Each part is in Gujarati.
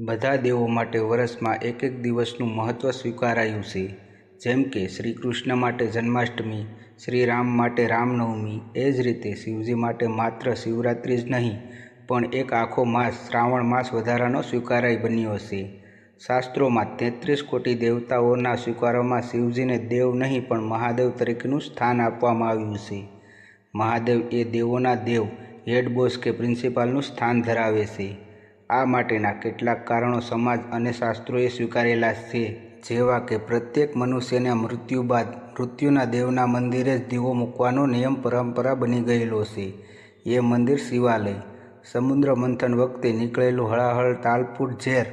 બધા દેવો માટે વર્ષમાં એક એક દિવસનું મહત્ત્વ સ્વીકારાયું છે. જેમ કે શ્રી કૃષ્ણ માટે જન્માષ્ટમી શ્રી રામ માટે રામનવમી, એ જ રીતે શિવજી માટે માત્ર શિવરાત્રિ જ નહીં, પણ એક આખો માસ, શ્રાવણ માસ વધારાનો સ્વીકારાય બન્યો છે. શાસ્ત્રોમાં તેત્રીસ કોટી દેવતાઓના સ્વીકારોમાં શિવજીને દેવ નહીં, પણ મહાદેવ તરીકેનું સ્થાન આપવામાં આવ્યું છે. મહાદેવ એ દેવોના દેવ હેડ બોસ કે પ્રિન્સિપાલનું સ્થાન ધરાવે છે. આ માટેના કેટલાક કારણો સમાજ અને શાસ્ત્રોએ સ્વીકારેલા છે. જેવા કે પ્રત્યેક મનુષ્યના મૃત્યુ બાદ મૃત્યુના દેવના મંદિરે જ દીવો મૂકવાનો નિયમ પરંપરા બની ગયેલો છે. એ મંદિર શિવાલય. સમુદ્ર મંથન વખતે નીકળેલું હળાહળ, તાલપુટ, ઝેર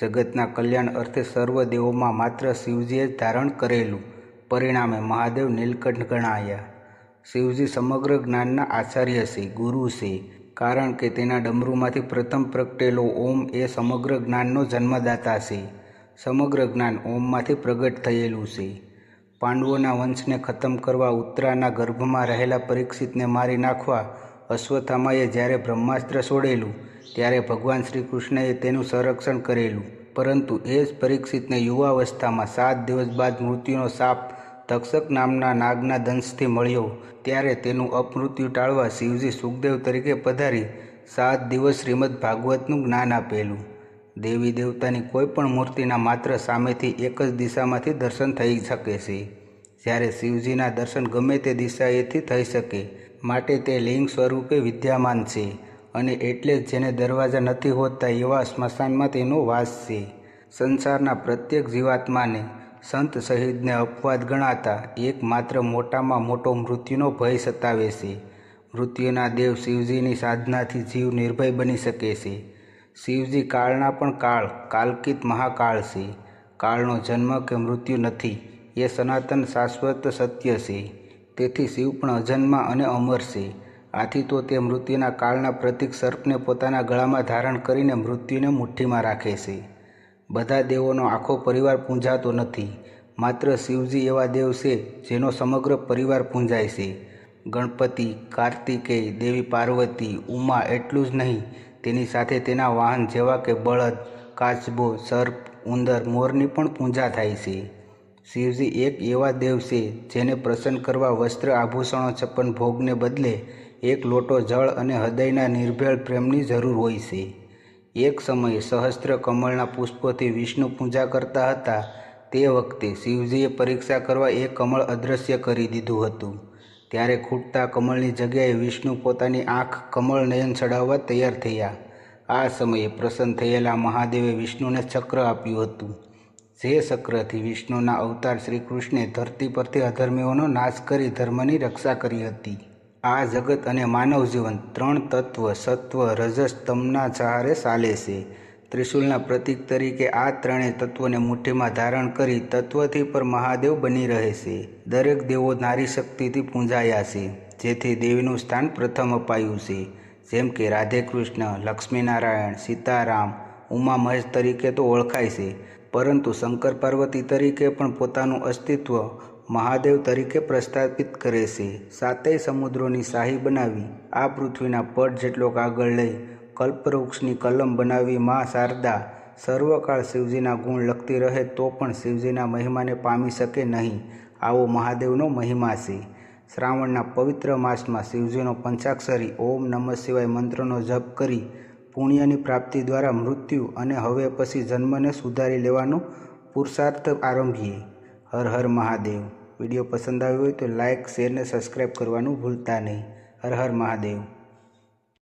જગતના કલ્યાણ અર્થે સર્વ દેવોમાં માત્ર શિવજીએ જ ધારણ કરેલું. પરિણામે મહાદેવ નીલકંઠ ગણાયા. શિવજી સમગ્ર જ્ઞાનના આચાર્ય છે, ગુરુ છે. કારણ કે તેના ડમરૂમાંથી પ્રથમ પ્રગટેલો ઓમ એ સમગ્ર જ્ઞાનનો જન્મદાતા છે. સમગ્ર જ્ઞાન ઓમમાંથી પ્રગટ થયેલું છે. પાંડવોના વંશને ખતમ કરવા ઉત્તરાના ગર્ભમાં રહેલા પરીક્ષિતને મારી નાખવા અશ્વત્થામાએ જ્યારે બ્રહ્માસ્ત્ર છોડેલું ત્યારે ભગવાન શ્રી કૃષ્ણએ તેનું સંરક્ષણ કરેલું. પરંતુ એ જ પરીક્ષિતને યુવાવસ્થામાં સાત દિવસ બાદ મૃત્યુનો સાપ તક્ષક નામના નાગના દંશથી મળ્યો, ત્યારે તેનું અપમૃત્યુ ટાળવા શિવજી સુખદેવ તરીકે પધારી સાત દિવસ શ્રીમદ ભાગવતનું જ્ઞાન આપેલું. દેવી દેવતાની કોઈ પણ મૂર્તિના માત્ર સામેથી એક જ દિશામાંથી દર્શન થઈ શકે છે. જ્યારે શિવજીના દર્શન ગમે તે દિશાએથી થઈ શકે, માટે તે લિંગ સ્વરૂપે વિદ્યામાન છે અને એટલે જ જેને દરવાજા નથી હોતા એવા સ્મશાનમાં તેનો વાસ છે. સંસારના પ્રત્યેક જીવાત્માને સંત શહીદને અપવાદ ગણાતા એકમાત્ર મોટામાં મોટો મૃત્યુનો ભય સતાવે છે. મૃત્યુના દેવ શિવજીની સાધનાથી જીવ નિર્ભય બની શકે છે. શિવજી કાળના પણ કાળ, કાલકિત મહાકાળ છે. કાળનો જન્મ કે મૃત્યુ નથી, એ સનાતન શાશ્વત સત્ય છે. તેથી શિવ પણ અજન્મા અને અમર છે. આથી તો તે મૃત્યુના કાળના પ્રતિક સર્પને પોતાના ગળામાં ધારણ કરીને મૃત્યુને મુઠ્ઠીમાં રાખે છે. બધા દેવોનો આખો પરિવાર પૂંજાતો નથી. માત્ર શિવજી એવા દેવ છે જેનો સમગ્ર પરિવાર પૂંજાય છે. ગણપતિ, કાર્તિકેય, દેવી પાર્વતી, ઉમા એટલું જ નહીં, તેની સાથે તેના વાહન જેવા કે બળદ, કાચબો, સર્પ, ઉંદર, મોરની પણ પૂજા થાય છે. શિવજી એક એવા દેવ છે જેને પ્રસન્ન કરવા વસ્ત્ર આભૂષણો છપ્પન ભોગને બદલે એક લોટો જળ અને હૃદયના નિર્ભેળ પ્રેમની જરૂર હોય છે. એક સમયે સહસ્ત્ર કમળના પુષ્પોથી વિષ્ણુ પૂજા કરતા હતા. તે વખતે શિવજીએ પરીક્ષા કરવા એ કમળ અદૃશ્ય કરી દીધું હતું. ત્યારે ખૂટતા કમળની જગ્યાએ વિષ્ણુ પોતાની આંખ કમળ નયન ચડાવવા તૈયાર થયા. આ સમયે પ્રસન્ન થયેલા મહાદેવે વિષ્ણુને ચક્ર આપ્યું હતું. જે ચક્રથી વિષ્ણુના અવતાર શ્રી કૃષ્ણે ધરતી પરથી અધર્મીઓનો નાશ કરી ધર્મની રક્ષા કરી હતી. આ જગત અને માનવ જીવન ત્રણ તત્વ, સત્વ, રજસ, તમના, સહારે ચાલે છે. ત્રિશુલના પ્રતીક તરીકે આ ત્રણેય તત્વોને મુઠ્ઠીમાં ધારણ કરી તત્વથી પર મહાદેવ બની રહે છે. દરેક દેવો નારી શક્તિથી પૂંજાયા છે, જેથી દેવીનું સ્થાન પ્રથમ અપાયું છે. જેમ કે રાધે કૃષ્ણ, લક્ષ્મીનારાયણ, સીતારામ, ઉમા મહેશ તરીકે તો ઓળખાય છે. પરંતુ શંકર પાર્વતી તરીકે પણ પોતાનું અસ્તિત્વ મહાદેવ તરીકે પ્રસ્થાપિત કરે છે. સાતેય સમુદ્રોની શાહી બનાવી, આ પૃથ્વીના પટ જેટલો કાગળ લઈ, કલ્પવૃક્ષની કલમ બનાવી મા શારદા, સર્વકાળ શિવજીના ગુણ લખતી રહે તો પણ શિવજીના મહિમાને પામી શકે નહીં. આવો મહાદેવનો મહિમા છે. શ્રાવણના પવિત્ર માસમાં શિવજીનો પંચાક્ષરી ઓમ નમઃ શિવાય મંત્રનો જપ કરી, પુણ્યની પ્રાપ્તિ દ્વારા મૃત્યુ અને હવે પછી જન્મને સુધારી લેવાનો પુરુષાર્થ આરંભીએ. હર હર મહાદેવ. વીડિયો પસંદ આવ્યો હોય તો લાઇક શેર ને સબસ્ક્રાઈબ કરવાનું ભૂલતા નહીં. હર હર મહાદેવ.